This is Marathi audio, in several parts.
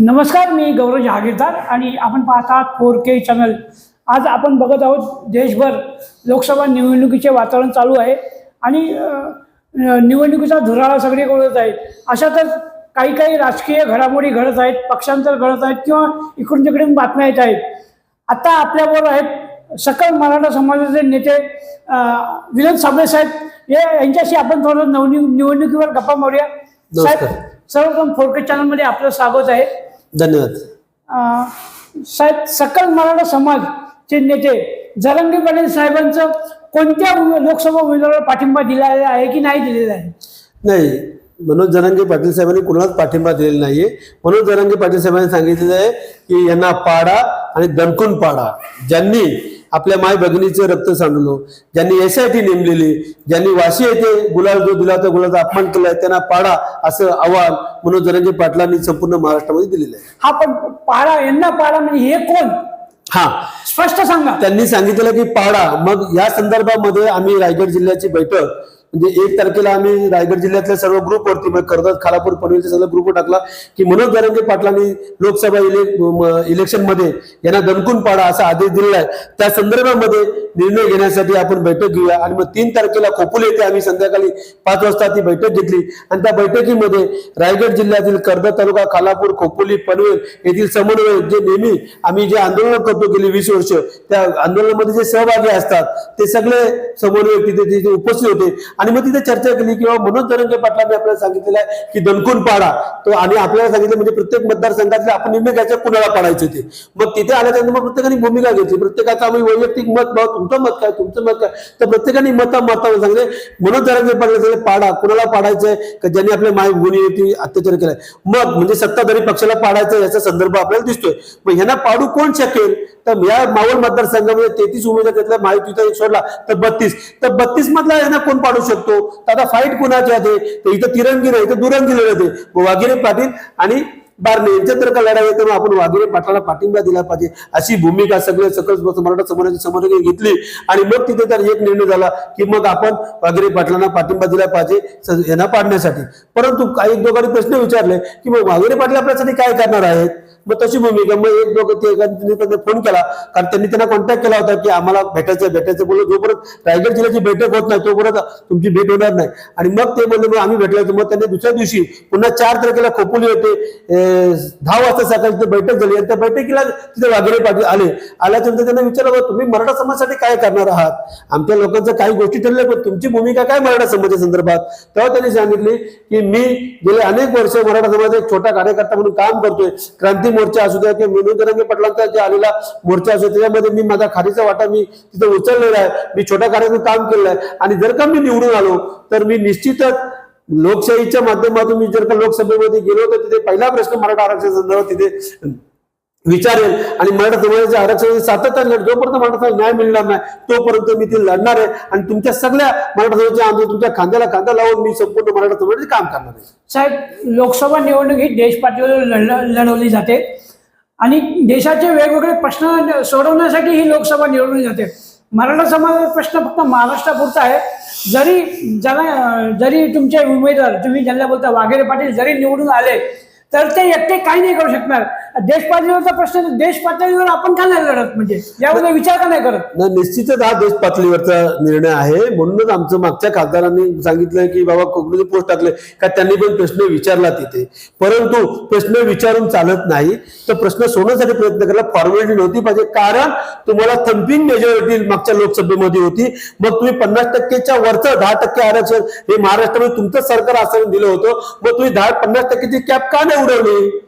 नमस्कार मी गौरव जहागीरदार आणि आपण पाहत आहात फोर के चॅनल. आज आपण बघत आहोत देशभर लोकसभा निवडणुकीचे वातावरण चालू आहे आणि निवडणुकीचा धुराळा सगळीकडे होत आहे. अशातच काही काही राजकीय घडामोडी घडत आहेत पक्षांतर घडत आहेत किंवा इकडून तिकडून बातम्या येत आहेत. आता आपल्याबरोबर आहेत सकल मराठा समाजाचे नेते विनोद साबळे साहेब. हे यांच्याशी आपण थोडं नवनि निवडणुकीवर गप्पा मारूया. साहेब. सर्वप्रथम फोरके चॅनलमध्ये आपलं स्वागत आहे. धन्यवाद. साहेब सकल मराठा समाजचे नेते जरंगे पाटील साहेबांचं कोणत्या लोकसभा उमेदवाराला पाठिंबा दिलेला आहे की नाही दिलेला आहे? नाही मनोज जरांगे पाटील साहेबांनी कुणालाच पाठिंबा दिलेला नाहीये. मनोज जरांगे पाटील साहेबांनी सांगितलेलं आहे की यांना पाडा आणि दणकून पाडा. ज्यांनी आपल्या माय भगिनीचं रक्त सांडलो. ज्यांनी एस आय टी नेमलेली ज्यांनी वाशी येथे गुलाल जो दिला त्या गुलाचा अपमान केलाय त्यांना पाडा असं आव्हान मनोज जरांगे पाटलांनी संपूर्ण महाराष्ट्रामध्ये दिलेलं आहे. हा पण पाडा यांना पाडा म्हणजे हे कोण? हा. स्पष्ट सांगा. त्यांनी सांगितलं की पाडा. मग या संदर्भामध्ये आम्ही रायगड जिल्ह्याची बैठक म्हणजे एक तारखेला आम्ही रायगड जिल्ह्यातल्या सर्व ग्रुपवरती वरती कर्जत खालापूर पनवेलचे सर्व ग्रुप टाकला की मनोज दरंगे पाटलांनी लोकसभा इले इलेक्शनमध्ये यांना दणकून पाडा असा आदेश दिलेला आहे त्या संदर्भामध्ये निर्णय घेण्यासाठी आपण बैठक घेऊया. आणि मग तीन तारखेला खोपोली येथे आम्ही संध्याकाळी पाच वाजता ती बैठक घेतली. आणि त्या बैठकीमध्ये रायगड जिल्ह्यातील कर्जत तालुका खालापूर खोपोली पनवेल येथील समन्वय जे नेहमी आम्ही जे आंदोलन करतो गेली वीस वर्ष त्या आंदोलनामध्ये जे सहभागी असतात ते सगळे समन्वय तिथे तिथे उपस्थित होते. आणि मग तिथे चर्चा केली किंवा मनोज तरंगे पाटलांनी आपल्याला सांगितलेलं आहे की दणकून पाडा. तो आणि आपल्याला सांगितलं म्हणजे प्रत्येक मतदारसंघातले आपण निर्णय घ्यायचा कुणाला पाडायचे ते. मग तिथे आल्यानंतर मग प्रत्येकाने भूमिका घ्यायची प्रत्येकाचं आम्ही वैयक्तिक मत भाव तुमचं मत काय तुमचं मत काय? तर प्रत्येकाने मता मतावर सांगले मनोज तरंगे पाटील सांगले पाडा. कुणाला पाडायचंय? का ज्यांनी आपल्या माय भूमीवरती अत्याचार केलाय? मग म्हणजे सत्ताधारी पक्षाला पाडायचं याचा संदर्भ आपल्याला दिसतोय. मग ह्यांना पाडू कोण शकेल? तर या मावळ मतदारसंघामध्ये तेहतीस उमेदवार घेतला महायुतीचा एक सोडला तर बत्तीस. तर बत्तीस मधला यांना कोण पाडू शकतो? तर आता फाईट कुणाची आहे? तर इथं तिरंगी नाही इथं दुरंगी लढत आहे. मग वाघिरे पाटील आणि बारणे यांच्यात लढाई आहे आपण वाघिरे पाटलाला पाठिंबा दिला पाहिजे. अशी भूमिका सगळे सकल मराठा समाजाची समाजाने घेतली. आणि मग तिथे तर एक निर्णय झाला की मग आपण वाघिरे पाटलांना पाठिंबा दिला पाहिजे यांना पाडण्यासाठी. परंतु काही दोघांनी प्रश्न विचारले की मग वाघिरे पाटील आपल्यासाठी काय करणार आहेत? मग तशी भूमिका मग एक दोघं ते फोन केला. कारण त्यांनी त्यांना कॉन्टॅक्ट केला होता की आम्हाला भेटायचं भेटायचं बोललो. जोपर्यंत रायगड जिल्ह्याची बैठक होत नाही तोपर्यंत तुमची भेट होणार नाही. आणि मग ते बोलले मग आम्ही भेटलो मग त्यांनी दुसऱ्या दिवशी पुन्हा चार तारखेला खोपोली होते दहा वाजता सकाळी बैठक झाली आणि त्या बैठकीला तिथे वाघेरे पाटील आले. आल्याच्यानंतर त्यांना विचारलं तुम्ही मराठा समाजासाठी काय करणार आहात? आमच्या लोकांचं काही गोष्टी ठरल्या पण तुमची भूमिका काय मराठा समाजा संदर्भात? तेव्हा त्यांनी सांगितले की मी गेले अनेक वर्ष मराठा समाजात एक छोटा कार्यकर्ता म्हणून काम करतोय. क्रांती मोर्चा असू द्या किंवा विनोद पटलांचा जे आलेला मोर्चा असू त्याच्यामध्ये मी माझा खारीचा वाटा मी तिथे उचललेला आहे. मी छोटा कार्यक्रम काम केलं आहे. आणि जर का मी निवडून आलो तर मी निश्चितच लोकशाहीच्या माध्यमातून मी जर का लोकसभेमध्ये गेलो तर तिथे पहिला प्रश्न मराठा आरक्षण संदर्भात तिथे विचारेल आणि मराठा समाजाच्या आरक्षणाचे सातत्याने लढ- जोपर्यंत मराठा न्याय मिळणार नाही तोपर्यंत मी ते लढणार आहे. आणि तुमच्या सगळ्या मराठा समाजाच्या आंदोलन तुमच्या खांद्याला खांदा लावून मी संपूर्ण मराठा समाजाचे काम करणार आहे. साहेब लोकसभा निवडणूक ही देश पातळीवर लढ- लढवली जाते. आणि देशाचे वेगवेगळे प्रश्न सोडवण्यासाठी ही लोकसभा निवडली जाते. मराठा समाजाचा प्रश्न फक्त महाराष्ट्रापुरता आहे. जरी ज्याला जरी तुमचे उमेदवार तुम्ही ज्यांना बोलता वाघेरे पाटील जरी निवडून आले तर ते एकटे काही नाही करू शकणार. देश पातळीवरचा प्रश्न देश पातळीवर आपण का नाही लढत? म्हणजे यामध्ये विचार का नाही करत? नाही निश्चितच हा देश पातळीवरचा निर्णय आहे. म्हणूनच आमचं मागच्या खासदारांनी सांगितलंय की बाबा कोकणी पोस्ट टाकले. का त्यांनी पण प्रश्न विचारला तिथे. परंतु प्रश्न विचारून चालत नाही. तर प्रश्न सोडण्यासाठी प्रयत्न करायला फॉर्मॅलिटी नव्हती पाहिजे. कारण तुम्हाला थम्पिंग मेजॉरिटी मागच्या लोकसभेमध्ये होती. मग तुम्ही पन्नास टक्केच्या वरचं दहा टक्के आरक्षण हे महाराष्ट्रामध्ये तुमचं सरकार असं दिलं होतं. मग तुम्ही दहा पन्नास टक्केची कॅप का नाही उडवली?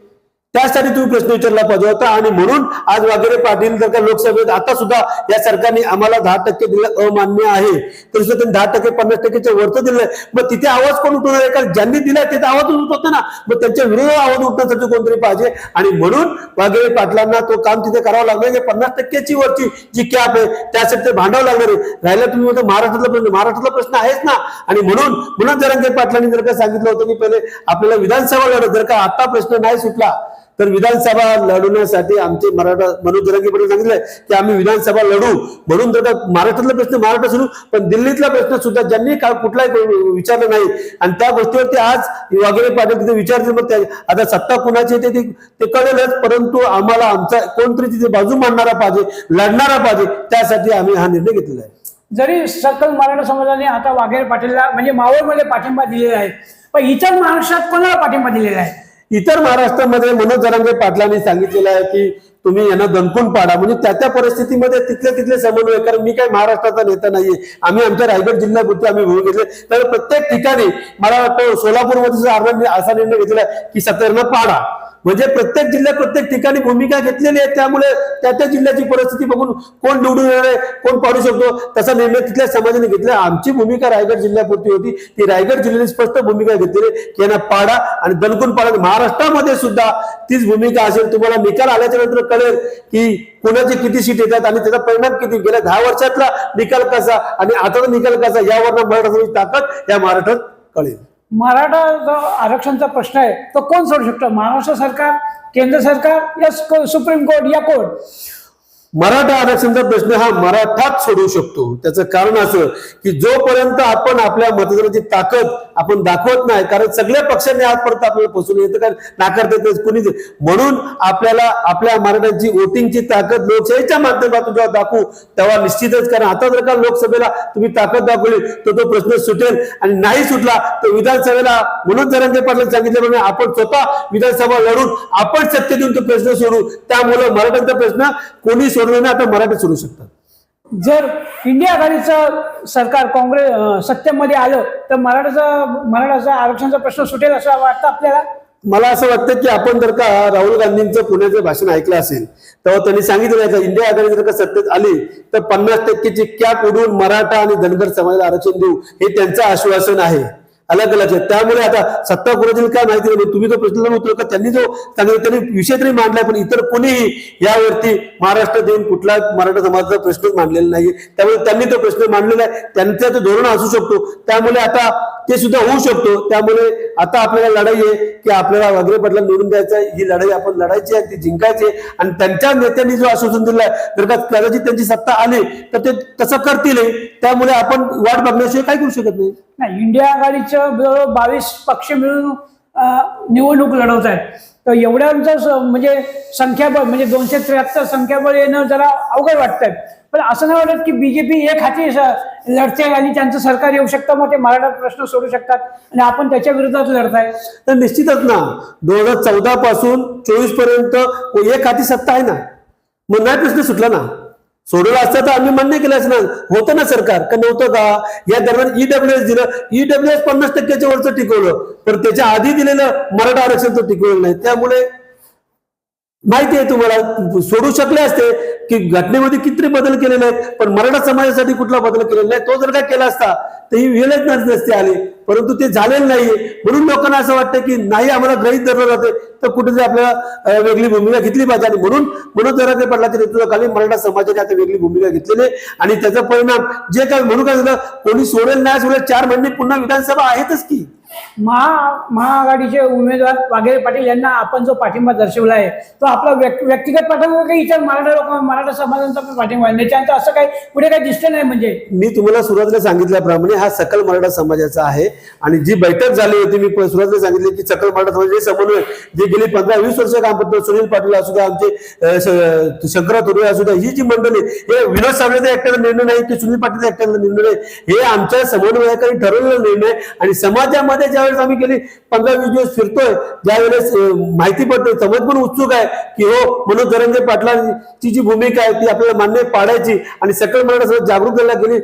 त्यासाठी तुम्ही प्रश्न विचारला पाहिजे होता. आणि म्हणून आज वागेरे पाटील जर का लोकसभेत आता सुद्धा या सरकारने आम्हाला दहा टक्के दिलं अमान्य आहे. तरी सुद्धा त्यांनी दहा टक्के पन्नास टक्केच्या वरचं दिलंय. मग तिथे आवाज कोण उठवणार? आहे कारण ज्यांनी दिलाय तिथे आवाज उठवतो ना. मग त्यांच्या विरोधात आवाज उठण्यासाठी कोणतरी पाहिजे? आणि म्हणून वागेरे पाटलांना तो काम तिथे करावं लागणार की पन्नास टक्क्याची वरची जी कॅप आहे त्यासाठी ते भांडावं लागणार आहे. राहिला तुम्ही म्हणता महाराष्ट्रातला प्रश्न. महाराष्ट्रातला प्रश्न आहेच ना. आणि म्हणून म्हणून जरांगे पाटलांनी जर का सांगितलं होतं की पहिले आपल्याला विधानसभा लढत जर का आता प्रश्न नाही सुटला तर विधानसभा लढवण्यासाठी आमचे मराठा मनोज जरांगे पाटील सांगितलंय की आम्ही विधानसभा लढू. म्हणून तर महाराष्ट्रातला प्रश्न महाराष्ट्र सोडू पण दिल्लीतला प्रश्न सुद्धा ज्यांनी काय कुठलाही विचारलं नाही. आणि त्या गोष्टीवरती आज वाघेरे पाटील तिथे विचारतील मग आता सत्ता कुणाची येते ते ते कळेलच परंतु आम्हाला आमचा कोणतरी तिथे बाजू मांडणारा पाहिजे लढणारा पाहिजे त्यासाठी आम्ही हा निर्णय घेतलेला आहे. जरी सकल मराठा समाजाने आता वाघेरे पाटीलला म्हणजे मावळमध्ये पाठिंबा दिलेला आहे पण इतर महाराष्ट्रात कोणाला पाठिंबा दिलेला आहे? इतर महाराष्ट्रामध्ये मनोज जरांगे पाटलांनी सांगितलेलं आहे की तुम्ही यांना दणकून पाडा. म्हणजे त्या त्या परिस्थितीमध्ये तिथले तिथले समन्वय कारण मी काही महाराष्ट्राचा नेता नाहीये. आम्ही आमच्या रायगड जिल्ह्यापुरते आम्ही भूमी घेतले तर प्रत्येक ठिकाणी मला वाटतं सोलापूरमध्ये सुद्धा असा निर्णय घेतलेला की सत्याग्रह पाडा. म्हणजे प्रत्येक जिल्ह्यात प्रत्येक ठिकाणी भूमिका घेतलेली आहे. त्यामुळे त्या त्या जिल्ह्याची परिस्थिती बघून कोण निवडून येणार आहे कोण पाडू शकतो तसा निर्णय तिथल्या समाजाने घेतला आमची भूमिका रायगड जिल्ह्यापुरती होती ती रायगड जिल्ह्याने स्पष्ट भूमिका घेतलेली की यांना पाडा आणि दणकून पाडा. महाराष्ट्रामध्ये सुद्धा तीच भूमिका असेल तुम्हाला निकाल आल्याच्यानंतर कळेल की कुणाची किती सीट येतात आणि त्याचा परिणाम किती? गेल्या दहा वर्षातला निकाल कसा आणि आताचा निकाल कसा यावर मराठा ताकद या महाराष्ट्रात कळेल. मराठा जो आरक्षणचा प्रश्न आहे तो कोण सोडू शकतो? महाराष्ट्र सरकार केंद्र सरकार या सुप्रीम कोर्ट या कोर्ट मराठा आरक्षणाचा प्रश्न हा मराठाच सोडवू शकतो. त्याचं कारण असं की जोपर्यंत आपण आपल्या मतदानाची ताकद आपण दाखवत नाही कारण सगळ्या पक्षांनी आजपर्यंत आपल्याला पोचून येतं कारण नाकारता येत कुणीच म्हणून आपल्याला आपल्या मराठ्यांची वोटिंगची ताकद लोकशाहीच्या माध्यमातून जेव्हा दाखवू तेव्हा निश्चितच कारण आता जर का लोकसभेला तुम्ही ताकद दाखवली तर तो प्रश्न सुटेल आणि नाही सुटला तर विधानसभेला मनोज जरांगे पाटील सांगितल्याप्रमाणे आपण स्वतः विधानसभा लढून आपण सत्तेतून तो प्रश्न सोडू. त्यामुळे मराठ्यांचा प्रश्न कोणी सोडला नाही आता मराठी सोडू शकतात. जर इंडिया आघाडीचं सरकार काँग्रेस सत्तेमध्ये आलं तर मराठाचा मराठाचा आरक्षणाचा प्रश्न सुटेल असं वाटतं आपल्याला? मला असं वाटतं की आपण जर का राहुल गांधींचं पुण्याचं भाषण ऐकलं असेल तेव्हा त्यांनी सांगितलं का इंडिया आघाडी जर का सत्तेत आली तर पन्नास टक्केची कॅप उडवून मराठा आणि धनगर समाजाला आरक्षण देऊ हे त्यांचं आश्वासन आहे. अलग अलग आहेत. त्यामुळे आता सत्ता कुणाची काय माहिती नाही तुम्ही जो प्रश्न उत्तर का त्यांनी जो सांगितलं त्यांनी विषय तरी मांडलाय पण इतर कोणीही यावरती महाराष्ट्रात देऊन कुठला मराठा समाजाचा प्रश्नच मांडलेला नाही त्यामुळे त्यांनी तो प्रश्न मांडलेला आहे. त्यांचा तो धोरण असू शकतो. त्यामुळे आता ते सुद्धा होऊ शकतो. त्यामुळे आता आपल्याला लढाई आहे की आपल्याला वगैरे पडला निवडून द्यायचं आहे. ही लढाई आपण लढायची आहे ती जिंकायची आहे. आणि त्यांच्या नेत्यांनी जो आश्वासन दिलंय जर का कदाचित त्यांची सत्ता आली तर ते तसं करतील. त्यामुळे आपण वाट बघण्याशिवाय काय करू शकत नाही. नाही इंडिया आघाडीचं जवळजवळ बावीस पक्ष मिळून निवडणूक लढवत आहेत. तर एवढ्यांचं म्हणजे संख्याबळ म्हणजे दोनशे त्र्याहत्तर संख्याबळ येणं जरा अवघड वाटतंय. पण असं नाही वाटत की बीजेपी एक हाती लढते आणि त्यांचं सरकार येऊ शकतं मग ते मराठा प्रश्न सोडू शकतात आणि आपण त्याच्या विरोधात लढताय. तर निश्चितच ना दोन हजार चौदा पासून चोवीसपर्यंत एक हाती सत्ता आहे ना? मग नाही प्रश्न सुटला ना? सोडवलं असतं तर आम्ही मान्य केलं असणार. होतं ना सरकार? का नव्हतं का? या दरम्यान ईडब्ल्यू एस दिलं. ईडब्ल्यू एस पन्नास टक्क्याच्या वरचं टिकवलं. पण त्याच्या आधी दिलेलं मराठा आरक्षणचं टिकवलं नाही. त्यामुळे माहिती आहे तुम्हाला सोडू शकले असते की घटनेमध्ये किती बदल केलेले आहेत पण मराठा समाजासाठी कुठला बदल केलेला नाही तो जर काय केला असता तर ही वेळच नस- नसते आली. परंतु ते झालेलं नाहीये म्हणून लोकांना असं वाटतं की नाही आम्हाला ग्रहित धरलं जाते तर कुठेतरी आपल्याला वेगळी भूमिका घेतली पाहिजे. आणि म्हणून म्हणून जरा ते पडलाच्या नेतृत्वाखाली मराठा समाजाने आता वेगळी भूमिका घेतलेली आहे. आणि त्याचा परिणाम जे काय म्हणून काय झालं कोणी सोडेल नाही सोडेल चार महिने पुन्हा विधानसभा आहेतच की. महा महाआघाडीचे उमेदवार वाघेरे पाटील यांना आपण जो पाठिंबा दर्शवला आहे तो आपला व्यक्- व्यक्तिगत पाठिंबा काही इतर मराठा लोक मराठा समाजांचा पण पाठिंबा आहे? त्याच्यानंतर असं काही पुढे काही दिसतं नाही म्हणजे? मी तुम्हाला सुरुवातीला सांगितल्याप्रमाणे हा सकल मराठा समाजाचा आहे आणि जी बैठक झाली होती मी सुरुवातीला सांगितले की सकल मराठा समाजाचे समन्वय. जे गेली पंधरा वीस वर्ष काम करतो सुनील पाटील असू द्या आमचे शंकरा शंकरराव तुरे असू द्या ही जी मंडळी हे विनोद सावळेचा एकट्याचा निर्णय नाही की सुनील पाटीलचा एकट्याचा निर्णय नाही. हे आमच्या समन्वयाकडे ठरवलेला निर्णय आणि समाजामध्ये ज्यावेळेस आम्ही गेली पंधरा वीस दिवस फिरतोय ज्यावेळेस वेळेस माहिती पडते समज पण उत्सुक आहे की हो मनोज धरंजय पाटलांची जी भूमिका आहे ती आपल्याला मान्य पाडायची आणि सकल मराठा समाज करायला गेली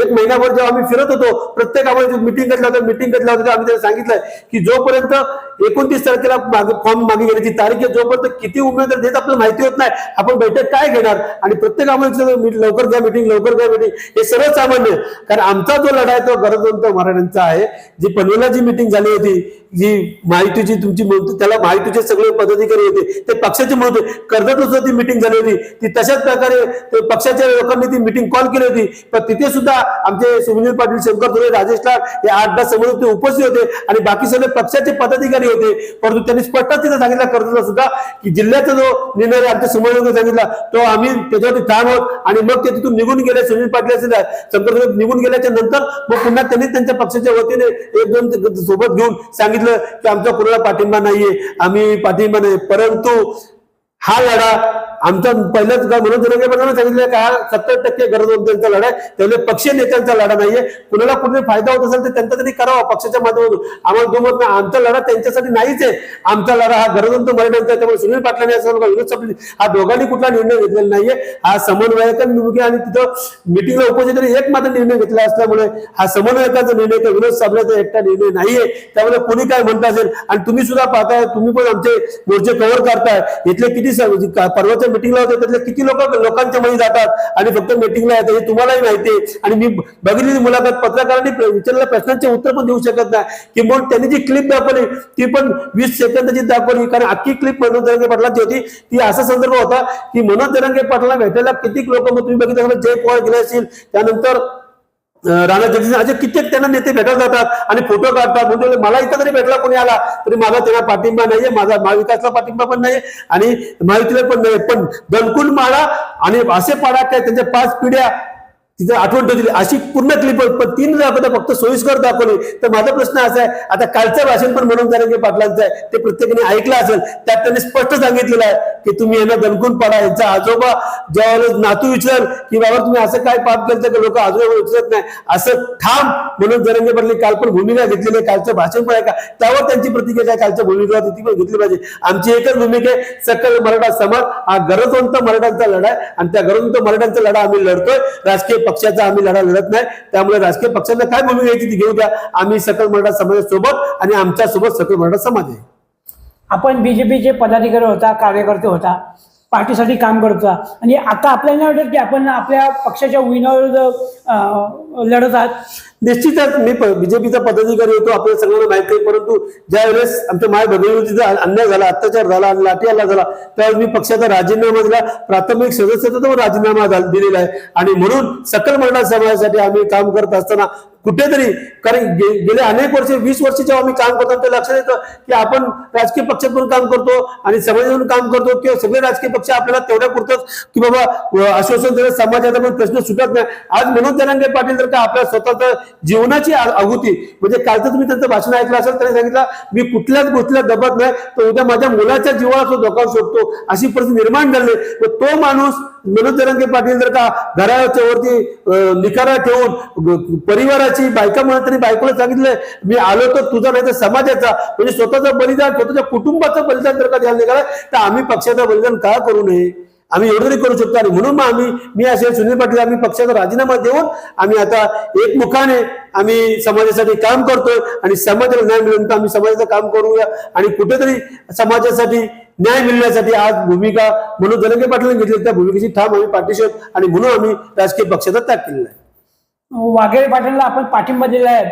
एक महिनाभर जेव्हा आम्ही फिरत होतो प्रत्येक आम्हाला मिटिंग घेतला होता मिटिंग घेतला होता आम्ही त्याला सांगितलं की जोपर्यंत एकोणतीस तारखेला फॉर्म मागे गेली ती तारीख आहे जोपर्यंत किती उमेदवार देत आपल्याला माहिती होत नाही आपण बैठक काय घेणार? आणि प्रत्येक आम्हाला लवकर घ्या मिटिंग लवकर घ्या मिटिंग हे सर्वसामान्य कारण आमचा जो लढा आहे तो गरजवंत मराठ्यांचा आहे जी पनवेला जी मिटिंग झाली होती. जी माहितीची तुमची त्याला माहितीचे सगळे पदाधिकारी होते. ते पक्षाचे म्हणत कर्जत सुद्धा ती मिटिंग झाली होती. ती तशाच प्रकारे पक्षाच्या लोकांनी ती मिटिंग कॉल केली होती. पण तिथे सुद्धा आमचे सुनील पाटील शंकर धुळे राजेश लाल हे आठ दहा समोर ते उपस्थित होते. आणि बाकी सगळे पक्षाचे पदाधिकारी होते. परंतु त्यांनी स्पष्ट तिथे सांगितलं कर्जतला सुद्धा की जिल्ह्याचा जो निर्णय आमच्यासमोर सांगितला तो आम्ही त्याच्यावरती ठाम आहोत. आणि मग ते तिथून निघून गेले. सुनील पाटील शंकर निघून गेल्याच्यानंतर मग पुन्हा त्यांनी त्यांच्या पक्षाच्या वतीने एक दोन सोबत घेऊन सांगितलं की आमचा कोणाला पाठिंबा नाहीये आम्ही पाठिंबा नाही परंतु हा लढा आमचा पहिल्याच म्हणून जरंगे पाटलांना सांगितलं का सत्तर टक्के गरजवंतांचा लढा आहे. त्यामुळे पक्षीय नेत्यांचा लढा नाहीये. कुणाला कुठे फायदा होत असेल तर त्यांचा तरी करावा. पक्षाच्या माध्यमातून आम्हाला दुमत नाही आमचा लढा त्यांच्यासाठी नाहीच आहे. आमचा लढा हा गरजवंत मराठ्यांचा आहे. त्यामुळे सुनील पाटलांनी असं विनोद चपली हा दोघांनी कुठला निर्णय घेतलेला नाहीये. हा समन्वयक निवडणुकी आणि तिथं मिटिंगला उपस्थित एक मात्र निर्णय घेतला असल्यामुळे हा समन्वयकाचा निर्णय किंवा विनोद साबळेचा एकटा निर्णय नाहीये. त्यामुळे कोणी काय म्हणत असेल? आणि तुम्ही सुद्धा पाहताय तुम्ही पण आमचे मोर्चे कव्हर करताय. इथले किती स- मिटिंगला होते त्यातले किती लोक लोकांच्या मध्ये जातात आणि फक्त मिटिंगला येतात हे तुम्हालाही माहिती आहे. आणि मी बघितलेली मुलाखत पत्रकारांनी विचारलेल्या प्रश्नांचे उत्तर पण देऊ शकत नाही. की म्हणून त्यांनी जी क्लिप दाखवली ती पण वीस सेकंदाची दाखवली. कारण अख्खी क्लिप मनोज जरंगे पाटलांची होती. ती असा संदर्भ होता की मनोज जरंगे पाटला भेटायला किती लोक मग तुम्ही बघितलं जय पवार गेले असतील. त्यानंतर राणा जगदीश असे कित्येक त्यांना नेते भेटत जातात आणि फोटो काढतात. म्हणजे मला इथं जरी भेटला कोणी आला तरी माझा त्यांना पाठिंबा नाहीये माझा महाविकासला पाठिंबा पण नाही आणि महायुतीला पण नाही पण दणकुंड माळा आणि असे पाडा काय त्यांच्या पाच पिढ्या तिथे आठवण ठेवली अशी पूर्ण क्लिप पण तीन दाखवता फक्त सोयीस्कर दाखवली. तर माझा प्रश्न असा आहे आता कालचं भाषण पण म्हणून जरंगे पाटलांचं आहे ते प्रत्येकाने ऐकलं असेल त्यात त्यांनी स्पष्ट सांगितलेलं आहे की तुम्ही यांना दणकून पाडा यांचा आजोबा ज्यावेळेस नातू विचार की बाबा तुम्ही असं काय पाप केलं की? लोक आजोबा विचारत नाही. असं ठाम म्हणून जरंगे पाटले काल पण भूमिका घेतलेली आहे. कालचं भाषण पण आहे का? त्यावर त्यांची प्रतिक्रिया काय? कालच्या भूमिका होती ती पण घेतली पाहिजे. आमची एकच भूमिका आहे सकल मराठा समाज. हा गरजवंत मराठ्यांचा लढा आहे. आणि त्या गरजवंत मराठ्यांचा लढा आम्ही लढतोय. राजकीय पक्षाचा आम्ही लढा लढत नाही. त्यामुळे राजकीय पक्षांना काय भूमिका घ्यायची ती घेऊ द्या. आम्ही सकल मराठा समाजासोबत आणि आमच्यासोबत सकल मराठा समाज आहे. आपण बीजेपीचे पदाधिकारी होता कार्यकर्ते होता पार्टीसाठी काम करत होता. आणि आता आपल्याला वाटत की आपण आपल्या पक्षाच्या विनाविरुद्ध लढत आहात. निश्चितच मी बीजेपीचा पदाधिकारी होतो आपल्याला सगळ्यांना माहिती आहे परंतु ज्या वेळेस आमच्या माय भगिनीवरतीचा अन्याय झाला अत्याचार झाला आणि लाठी हल्ला झाला त्यावेळेस मी पक्षाचा राजीनामा दिला प्राथमिक सदस्याचा राजीनामा झाला- दिलेला आहे. आणि म्हणून सकल मराठा समाजासाठी आम्ही काम करत असताना कुठेतरी कारण गे- गेले अनेक वर्ष वीस वर्ष जेव्हा आम्ही काम करतो ते लक्षात येतं की आपण राजकीय पक्षात पण काम करतो आणि समाजातून काम करतो किंवा सगळे राजकीय पक्ष आपल्याला तेवढ्या पुरतच की बाबा आश्वासन देणं समाजाचा पण प्रश्न सुटत नाही. आज मनोज जनांगे पाटील जर का आपल्या स्वतःचा जीवनाची आहुती. म्हणजे कालचं तुम्ही त्यांचं भाषण ऐकलं असेल त्यांनी सांगितलं मी कुठल्याच गोष्टीला दबत नाही तर उद्या माझ्या मुलाच्या जीवाला तो धोका शोधतो अशी परिस्थिती निर्माण झाली. तर तो माणूस मनोज जरांगे पाटील जर का घराच्या वरती निकारा ठेवून परिवाराची बायका म्हणत तरी बायकोला सांगितलं मी आलो तर तुझा नाही तर समाजाचा म्हणजे स्वतःचं बलिदान स्वतःच्या कुटुंबाचं बलिदान जर का द्यायला निघाला तर आम्ही पक्षाचं बलिदान का करू नये? आम्ही एवढं तरी करू शकतो. आणि म्हणून मग आम्ही मी असे सुनील पाटील आम्ही पक्षाचा राजीनामा देऊन आम्ही आता एकमुखाने आम्ही समाजासाठी काम करतोय आणि समाजाला न्याय मिळून आम्ही समाजाचं काम करूया आणि कुठेतरी समाजासाठी न्याय मिळण्यासाठी आज भूमिका म्हणून जलंगे पाटील घेतली. त्या भूमिकेची ठाम आम्ही पाठीशी आणि म्हणून आम्ही राजकीय पक्षाचा त्याग केलेला आहे. वाघेरे पाटीलला आपण पाठिंबा दिला आहे.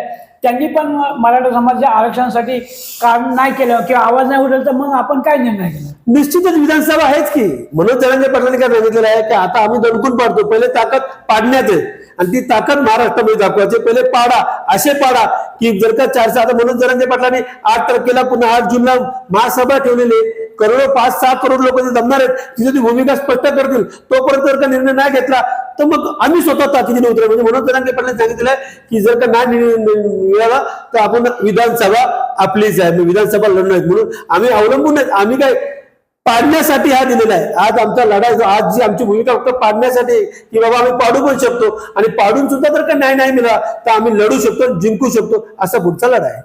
त्यांनी पण मराठा समाजाच्या आरक्षणासाठी काम नाही केलं किंवा आवाज नाही उठल तर मग आपण काय निर्णय केला निश्चितच विधानसभा आहेच की. म्हणून जरांगे पाटलांनी काय सांगितलेलं आहे की आता आम्ही दणकून पाडतो. पहिले ताकद पाडण्यात आहे. आणि ती ताकद महाराष्ट्रामध्ये दाखवायची. पहिले पाडा असे पाडा की जर का चारशे आता मनोज जरांगे पाटलांनी आठ तारखेला पुन्हा आठ जूनला महासभा ठेवलेली आहे. करोडो पाच सहा करोड लोक जे जमणार आहेत. तिथे ती भूमिका स्पष्ट करतील. तोपर्यंत जर का निर्णय नाही घेतला तर मग आम्ही स्वतः ताकदीने उतर म्हणजे मनोज जरांगे पाटलांनी सांगितलंय की जर का नाही निर्णय मिळाला तर आपण विधानसभा आपलीच आहे. म्हणजे विधानसभा लढणार आहेत. म्हणून आम्ही अवलंबून आहेत. आम्ही काय पाडण्यासाठी हा दिलेला आहे. आज आमचा लढाई जो आज जी आमची भूमिका फक्त पाडण्यासाठी की बाबा आम्ही पाडू पण शकतो आणि पाडून सुद्धा जर का न्याय नाही मिळाला तर आम्ही लढू शकतो जिंकू शकतो असा पुढचा लढा आहे.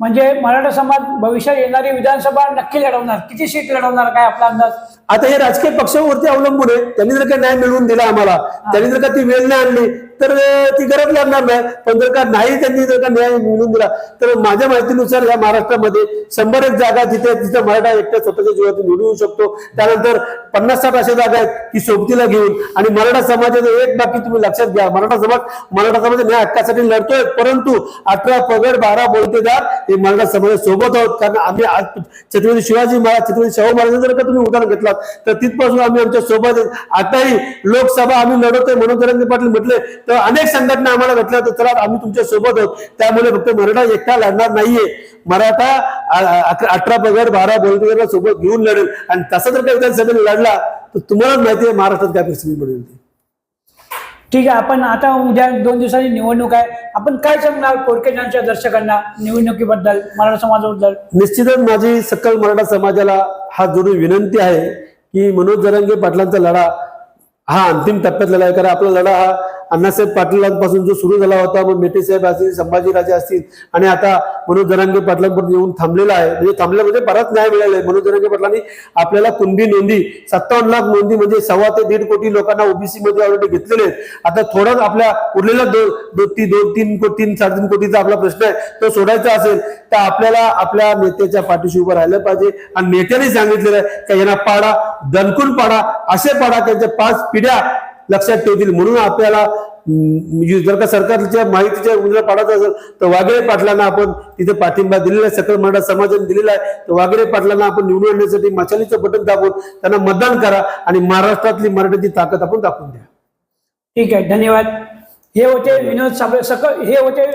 म्हणजे मराठा समाज भविष्यात येणारी विधानसभा नक्की लढवणार. किती सीट लढवणार? काय आपला अंदाज? आता हे राजकीय पक्षावरती अवलंबून आहे. त्यांनी जर का न्याय मिळवून दिला आम्हाला त्यांनी जर का ती वेळ नाही आणली तर ती गरज लागणार नाही. पण जर का नाही त्यांनी जर का न्याय मिळवून दिला तर माझ्या माहितीनुसार या महाराष्ट्रामध्ये शंभर एक जागा जिथे तिथे मराठा एकट्या स्वतःच्या जीवातून निवडून येऊ शकतो. त्यानंतर पन्नास साठ अशा जागा आहेत की सोबतीला घेऊन. आणि मराठा समाजाचं एक बाकी तुम्ही लक्षात घ्या. मराठा समाज मराठा समाज न्याय हक्कासाठी लढतोय परंतु अठरा पगड बारा बोलतेदार हे मराठा समाजासोबत आहोत. कारण आम्ही आज छत्रपती शिवाजी महाराज छत्रपती शाहू महाराजांचं जर का तुम्ही उदाहरण घेतलात तर तिथपासून आम्ही आमच्यासोबत. आताही लोकसभा आम्ही लढवतोय म्हणून जरंगे पाटील म्हटले तर अनेक संघटना आम्हाला भेटल्या तर चला आम्ही तुमच्यासोबत आहोत. त्यामुळे फक्त मराठा एकटा लढणार नाहीये. मराठा अठरा पगड बारा बोलतेदारांना सोबत घेऊन लढेल. आणि तसा जर का विधानसभेला लढला तर तुम्हालाच माहिती आहे महाराष्ट्रात काय परिस्थिती बनवली ती. ठीक आहे आपण आता उद्या दोन दिवसांची निवडणूक आहे. आपण काय सांगणार कोरकेजांच्या दर्शकांना निवडणुकीबद्दल मराठा समाजाबद्दल? निश्चितच माझी सकल मराठा समाजाला हा जोडून विनंती आहे. की मनोज जरांगे पाटलांचा लढा हा अंतिम टप्प्यात लढा आहे कारण आपला लढा हा अण्णासाहेब पाटलांपासून जो सुरू झाला होता मग मेटे साहेब असतील संभाजीराजे असतील आणि आता मनोज जरांगे पाटलांपर्यंत येऊन थांबलेला आहे. म्हणजे थांबल्या म्हणजे बराच न्याय मिळाला आहे. मनोज पाटलांनी आपल्याला कुणबी नोंदी सत्तावन्न लाख नोंदी म्हणजे सव्वा ते दीड कोटी लोकांना ओबीसी मध्ये ऑलरेडी घेतलेले आहेत. आता थोडाच आपल्या उरलेला दोन दोन ती दोन तीन कोटी तीन साडेतीन कोटीचा आपला प्रश्न आहे. तो सोडायचा असेल तर आपल्याला आपल्या नेत्याच्या पाठीशी उभं राहिलं पाहिजे. आणि नेत्याने सांगितलेलं आहे की यांना पाडा दणकून पाडा असे पाडा त्यांच्या पाच पिढ्या लक्षात ठेवतील. म्हणून आपल्याला जर का सरकारच्या माहितीच्या उजव्या पाडायचं असेल तर वागेरे पाटलांना आपण तिथे पाठिंबा दिलेला आहे. सकल मराठा समाजाने दिलेला आहे. तर वागेरे पाटलांना आपण निवडून आणण्यासाठी मशालीचं बटन दाबून त्यांना मतदान करा आणि महाराष्ट्रातली मराठीची ताकद आपण दाखवून द्या. ठीक आहे धन्यवाद. हे होते विनोद साबळे सकल हे होते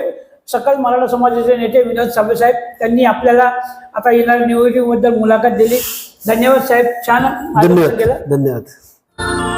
सकल मराठा समाजाचे नेते विनोद साबळे साहेब. त्यांनी आपल्याला आता येणाऱ्या निवडणुकीबद्दल मुलाखत दिली. धन्यवाद साहेब छान धन्यवाद. धन्यवाद.